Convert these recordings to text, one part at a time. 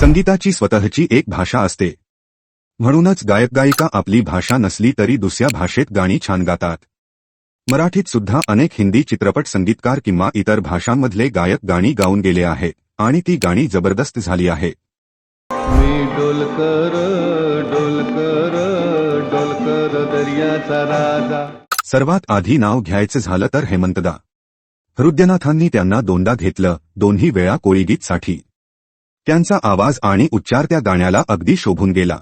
संगीताची स्वतःची एक भाषा असते. म्हणूनच गायक गायिका आपली भाषा नसली तरी दुसऱ्या भाषेत गाणी छान गातात. मराठीत सुद्धा अनेक हिंदी चित्रपट संगीतकार किंवा इतर भाषांमधले गायक गाणी गाऊन गेले आहेत आणि ती गाणी जबरदस्त झाली आहे. मी डोलकर डोलकर डोलकर दर्याचा राजा. सर्वात आधी नाव घ्यायचं झालं तर हेमंतदा. हृदयनाथांनी त्यांना दोनदा घेतलं दोन्ही वेळा कोळीगीतसाठी. त्यांचा आवाज आणि उच्चार त्या गाण्याला अगदी शोभून गेला.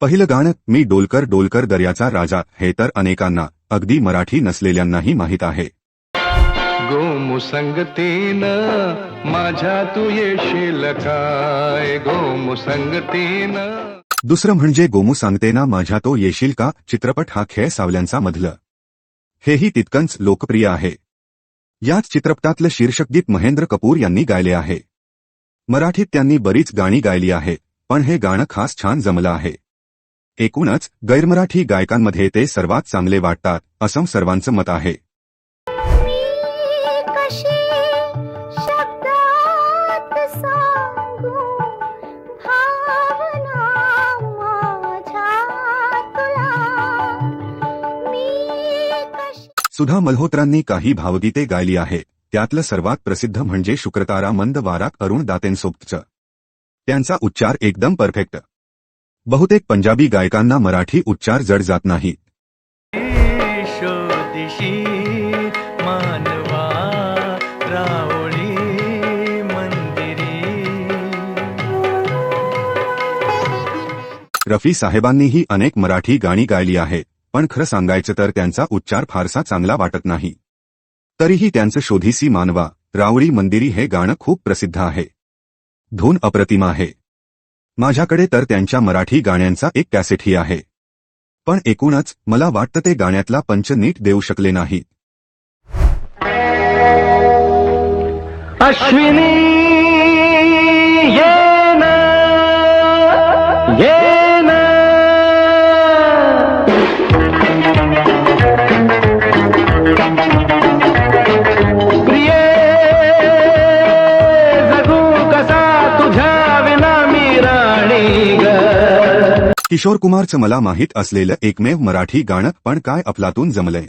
पहिलं गाणं मी डोलकर डोलकर दर्याचा राजा हे तर अनेकांना अगदी मराठी नसलेल्यांनाही माहीत आहे. गोमुसंगतीन माझ्या तू येशील काय? गोमुसंगतीन दुसरं म्हणजे गोमू सांगते ना माझ्या तो येशील का? चित्रपट हा खेळ सावल्यांचा मधलं. हेही तितकंच लोकप्रिय आहे. याच चित्रपटातलं शीर्षकगीत महेंद्र कपूर यांनी गायले आहे. मराठीत त्यांनी बरीच गाणी गायली आहे पण हे गाणं खास छान जमलं आहे. एकूणच गैरमराठी गायकांमध्ये ते सर्वात चांगले वाटतात असं सर्वांचं मत आहे. सुधा मल्होत्रांनी काही भावगीते गायली आहे. त्यातलं सर्वात प्रसिद्ध म्हणजे शुक्रतारा मंद वाराक अरुण दातेंसोबतचं. त्यांचा उच्चार एकदम परफेक्ट. बहुतेक पंजाबी गायकांना मराठी उच्चार जड जात नाही रफी साहेबांनीही अनेक मराठी गाणी गायली आहेत पण खरं सांगायचं तर त्यांचा उच्चार फारसा चांगला वाटत नाही. तरीही त्यांचं शोधीसी मानवा रावळी मंदिरी हे गाणं खूप प्रसिद्ध आहे. धून अप्रतिम आहे. माझ्याकडे तर त्यांच्या मराठी गाण्यांचा एक कॅसेटही आहे. पण एकूणच मला वाटतं ते गाण्यातला पंच नीट देऊ शकले नाहीत अश्विनी! किशोर कुमारचं मला माहीत असलेलं एकमेव मराठी गाणं पण काय अफलातून जमलंय.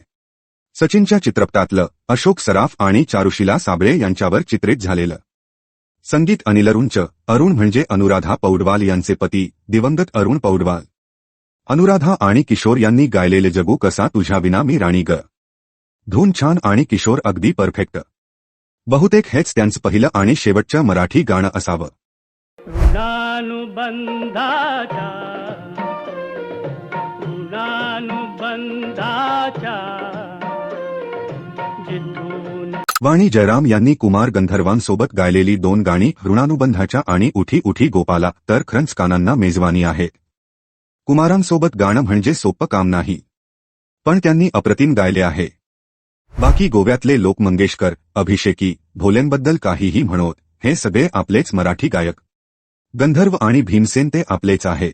सचिनच्या चित्रपटातलं अशोक सराफ आणि चारुशिला साबळे यांच्यावर चित्रित झालेलं. संगीत अनिल अरुणचं अरुण म्हणजे अनुराधा पौडवाल यांचे पती दिवंगत अरुण पौडवाल. अनुराधा आणि किशोर यांनी गायलेले जगू कसा तुझ्या विना मी राणी ग. धून छान आणि किशोर अगदी परफेक्ट. बहुतेक हेच त्यांचं पहिलं आणि शेवटचं मराठी गाणं असावं. वाणी जयराम यांनी कुमार गंधर्वांसोबत गायलेली दोन गाणी ऋणानुबंधाच्या आणि उठी उठी गोपाला तर ख्रंस कानांना मेजवानी आहे. कुमारांसोबत गाणं म्हणजे सोपं काम नाही. पण त्यांनी अप्रतिम गायले आहे. बाकी गोव्यातले लोक मंगेशकर अभिषेकी भोलेंबद्दल काहीही म्हणोत हे सगळे आपलेच मराठी गायक. गंधर्व आणि भीमसेन ते आपलेच आहेत.